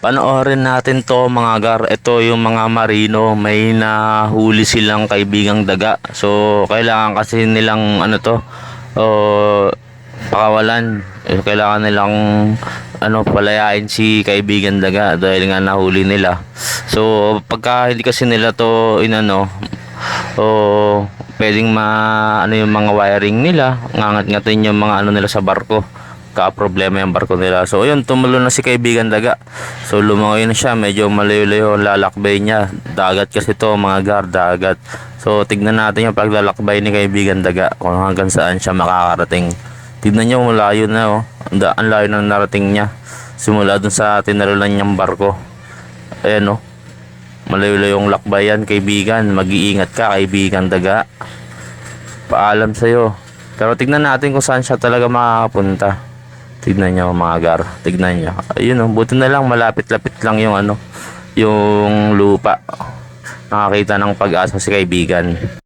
Panoorin natin to mga gar. Ito yung mga marino. May nahuli silang kaibigang daga. So, kailangan kasi nilang ano to. Oh, pakawalan. Eh, Kailangan nilang ano palayain si kaibigan daga dahil nga nahuli nila. So, pagka hindi kasi nila to inano o pwedeng ma ano yung mga wiring nila, ngangat-ngatin yung mga ano nila sa barko ka-problema yung barko nila. So, ayun, tumulo na si kaibigan daga. So, lumangoy na siya. Medyo malayo-layo ang lalakbay niya. Dagat kasi to mga gar, dagat. So, tignan natin yung paglalakbay ni kaibigan daga kung hanggang saan siya makakarating. Tignan niyo, malayo na oh. Ang Ang layo na narating niya. Simula dun sa tinarulan niyang barko. Ayan oh. Malayo-layo yung lakbayan, kaibigan. Mag-iingat ka, kaibigan daga. Paalam sa'yo. Pero tignan natin kung saan siya talaga makakapunta. Tignan niyo mga gar. Tignan niyo. Ayun oh, buti na lang malapit-lapit lang yung ano, yung lupa. Nakakita ng pag-asa si kaibigan.